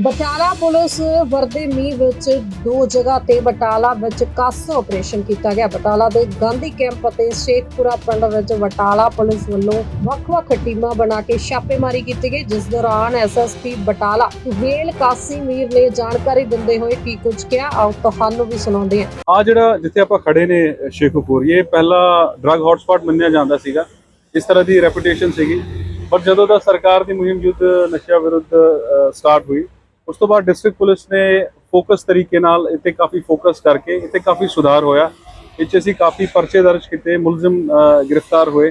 Batala police ਵਰਦੇ ਮੀਂਹ ਵਿੱਚ ਦੋ ਜਗ੍ਹਾ ਤੇ ਬਟਾਲਾ ਵਿੱਚ ਕੱਸ ਆਪਰੇਸ਼ਨ ਕੀਤਾ ਗਿਆ। ਬਟਾਲਾ ਦੇ ਗਾਂਧੀ ਕੈਂਪ ਅਤੇ ਸ਼ੇਖਪੁਰਾ ਪਿੰਡ ਵਿੱਚ ਬਟਾਲਾ ਪੁਲਿਸ ਵੱਲੋਂ ਵੱਖ-ਵੱਖ ਟੀਮਾਂ ਬਣਾ ਕੇ ਛਾਪੇਮਾਰੀ ਕੀਤੀ ਗਈ। ਜਿਸ ਦੌਰਾਨ ਐਸਐਸਪੀ ਬਟਾਲਾ ਸੁਹੇਲ ਕਾਸੀਮੀਰ ਨੇ ਜਾਣਕਾਰੀ ਦਿੰਦੇ ਹੋਏ ਕੀ ਕੁਝ ਕਿਹਾ, ਆਓ ਤੁਹਾਨੂੰ ਵੀ ਸੁਣਾਉਂਦੇ ਹਾਂ। ਆ ਜਿਹੜਾ ਜਿੱਥੇ ਆਪਾਂ ਖੜੇ ਨੇ, ਸ਼ੇਖੂਪੁਰ, ਇਹ ਪਹਿਲਾ ਡਰੱਗ ਹੌਟਸਪੌਟ ਮੰਨਿਆ ਜਾਂਦਾ ਸੀਗਾ। ਇਸ ਤਰ੍ਹਾਂ ਦੀ ਰੈਪੂਟੇਸ਼ਨ ਸੀਗੀ। ਪਰ ਜਦੋਂ ਦਾ ਸਰਕਾਰ ਦੀ ਮੁਹਿੰਮ ਯੁੱਧ ਨਸ਼ਾ ਵਿਰੁੱਧ ਸਟਾਰਟ ਹੋਈ ਉਸ ਤੋਂ ਬਾਅਦ ਡਿਸਟ੍ਰਿਕਟ ਪੁਲਿਸ ਨੇ ਫੋਕਸ ਤਰੀਕੇ ਨਾਲ ਇੱਥੇ ਕਾਫੀ ਫੋਕਸ ਕਰਕੇ ਇੱਥੇ ਕਾਫੀ ਸੁਧਾਰ ਹੋਇਆ। ਇਹ 'ਚ ਅਸੀਂ ਕਾਫੀ ਪਰਚੇ ਦਰਜ ਕੀਤੇ, ਮੁਲਜ਼ਮ ਗ੍ਰਿਫਤਾਰ ਹੋਏ।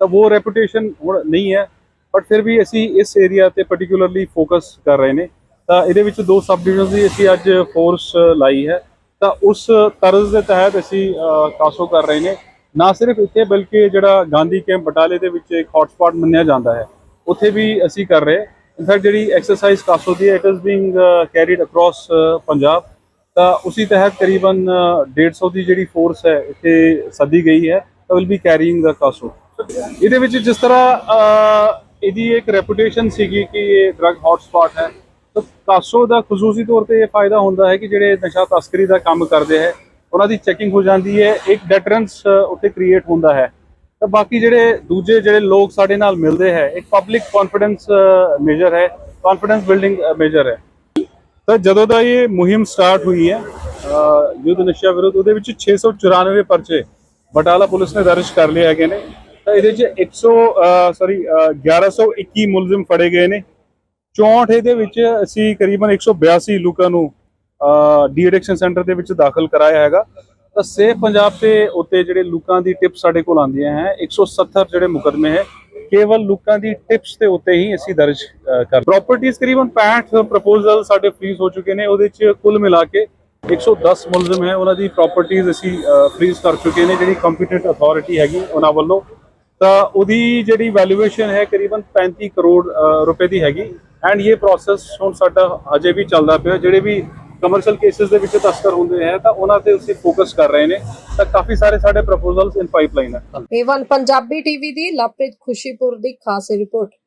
ਤਾਂ ਉਹ ਰੈਪੂਟੇਸ਼ਨ ਹੁਣ ਨਹੀਂ ਹੈ ਬਟ ਫਿਰ ਵੀ ਅਸੀਂ ਇਸ ਏਰੀਆ ਤੇ ਪਾਰਟਿਕੂਲਰਲੀ ਫੋਕਸ ਕਰ ਰਹੇ ਨੇ। ਤਾਂ ਇਹਦੇ ਵਿੱਚ ਦੋ ਸਬ ਡਿਵੀਜ਼ਨਸ ਦੀ ਅਸੀਂ ਅੱਜ ਫੋਰਸ ਲਾਈ ਹੈ। ਤਾਂ ਉਸ ਤਰਜ਼ ਦੇ ਤਹਿਤ ਅਸੀਂ ਕਾਸੋ ਕਰ ਰਹੇ ਨੇ। ਨਾ ਸਿਰਫ ਇੱਥੇ, ਬਲਕਿ ਜਿਹੜਾ ਗਾਂਧੀ ਕੈਂਪ ਬਟਾਲੇ ਦੇ ਵਿੱਚ ਇੱਕ ਹੌਟਸਪੌਟ ਮੰਨਿਆ ਜਾਂਦਾ ਹੈ। ਉੱਥੇ ਵੀ ਅਸੀਂ ਕਰ ਰਹੇ। ਇਨਫੈਕਟ ਜਿਹੜੀ exercise CASO the it is being carried across Punjab ਤਾਂ ਉਸੇ ਤਹਿਤ ਕਰੀਬਨ uh, ਅ, 150 ਦੀ ਜਿਹੜੀ ਫੋਰਸ ਹੈ ਇੱਥੇ ਸੱਦੀ ਗਈ ਹੈ ਤਾਂ will be carrying the CASO ਇਹਦੇ ਵਿੱਚ ਜਿਸ ਤਰ੍ਹਾਂ ਇਹਦੀ ਇੱਕ ਰੈਪੂਟੇਸ਼ਨ ਸੀਗੀ ਕਿ ਇਹ ਡਰੱਗ ਹੌਟਸਪੌਟ ਹੈ ਤਾਂ ਕਾਸੋ ਦਾ ਖਸੂਸੀ ਤੌਰ ਤੇ ਇਹ ਫਾਇਦਾ ਹੁੰਦਾ ਹੈ ਕਿ ਜਿਹੜੇ ਨਸ਼ਾ ਤਸਕਰੀ ਦਾ ਕੰਮ ਕਰਦੇ ਹੈ ਉਹਨਾਂ ਦੀ ਚੈਕਿੰਗ ਹੋ ਜਾਂਦੀ ਹੈ ਇੱਕ ਡੈਟਰੈਂਸ ਉੱਥੇ ਕ੍ਰੀਏਟ ਹੁੰਦਾ ਹੈ। ਤਾਂ ਬਾਕੀ ਜਿਹੜੇ ਦੂਜੇ ਜਿਹੜੇ ਲੋਕ ਸਾਡੇ ਨਾਲ ਮਿਲਦੇ ਹੈ, ਇੱਕ ਪਬਲਿਕ ਕੌਨਫੀਡੈਂਸ ਮੇਜਰ ਹੈ ਕੌਨਫੀਡੈਂਸ ਬਿਲਡਿੰਗ ਮੇਜਰ ਹੈ। ਤਾਂ ਜਦੋਂ ਦਾ ਇਹ ਮੁਹਿੰਮ ਸਟਾਰਟ ਹੋਈ ਹੈ ਯੁੱਧ ਨਸ਼ਾ ਵਿਰੁੱਧ, ਉਹਦੇ ਵਿੱਚ 694 ਪਰਚੇ ਬਟਾਲਾ ਪੁਲਿਸ ਨੇ ਦਰਜ ਕਰ ਲਏ ਹੈਗੇ ਨੇ। ਤਾਂ ਇਹਦੇ ਵਿੱਚ 100 ਸੌਰੀ 1121 ਮੁਲਜ਼ਮ ਫੜੇ ਗਏ ਨੇ। 64 ਇਹਦੇ ਵਿੱਚ ਅਸੀਂ ਕਰੀਬਨ 182 ਲੋਕਾਂ ਨੂੰ ਡੀ ਐਡਿਕਸ਼ਨ ਸੈਂਟਰ ਦੇ ਵਿੱਚ ਦਾਖਲ ਕਰਾਇਆ ਹੈਗਾ। ਤਾਂ ਸੇਫ ਪੰਜਾਬ ਤੇ ਉੱਤੇ ਜਿਹੜੇ ਲੋਕਾਂ ਦੀ ਟਿਪਸ ਸਾਡੇ ਕੋਲ ਆਉਂਦੀਆਂ ਹੈ 170 ਜਿਹੜੇ ਮੁਕਦਮੇ ਹੈ, ਕੇਵਲ ਲੋਕਾਂ ਦੀ ਟਿਪਸ ਦੇ ਉੱਤੇ ਹੀ ਅਸੀਂ ਦਰਜ ਕਰ ਪ੍ਰਾਪਰਟੀਆਂ ਕਰੀਬਨ 65 ਪ੍ਰਪੋਜ਼ਲ ਸਾਡੇ ਫ੍ਰੀਜ਼ ਹੋ ਚੁੱਕੇ ਨੇ, ਉਹਦੇ ਚ ਕੁੱਲ ਮਿਲਾ ਕੇ 110 ਮੁਲਜ਼ਮ ਹੈ, ਉਹਨਾਂ ਦੀ ਪ੍ਰਾਪਰਟੀਆਂ ਅਸੀਂ ਫ੍ਰੀਜ਼ ਕਰ ਚੁੱਕੇ ਨੇ, ਜਿਹੜੀ ਕੰਪੀਟੈਂਟ ਅਥਾਰਟੀ ਹੈਗੀ ਉਹਨਾਂ ਵੱਲੋਂ। ਤਾਂ ਉਹਦੀ ਜਿਹੜੀ ਵੈਲਿਊਏਸ਼ਨ ਹੈ ਕਰੀਬਨ 35 ਕਰੋੜ ਰੁਪਏ ਦੀ ਹੈਗੀ। ਐਂਡ ਇਹ ਪ੍ਰੋਸੈਸ ਹੁਣ ਸਾਡਾ ਅਜੇ ਵੀ ਚੱਲਦਾ ਪਿਆ, ਜਿਹੜੇ ਵੀ ਕਮਰਸ਼ੀਅਲ ਕੇਸਿਸ ਦੇ ਵਿੱਚ ਤਸਕਰ ਹੁੰਦੇ ਹੈ, ਤਾਂ ਉਹਨਾਂ ਤੇ ਅਸੀਂ ਫੋਕਸ ਕਰ ਰਹੇ ਨੇ। ਤਾਂ ਕਾਫੀ ਸਾਰੇ ਸਾਡੇ ਪ੍ਰਪੋਜ਼ਲਸ ਇਨ ਪਾਈਪਲਾਈਨ ਹੈ। ਏਵਨ ਪੰਜਾਬੀ ਟੀਵੀ ਦੀ ਲਵਪ੍ਰੀਤ ਖੁਸ਼ੀਪੁਰ ਦੀ ਖਾਸ ਰਿਪੋਰਟ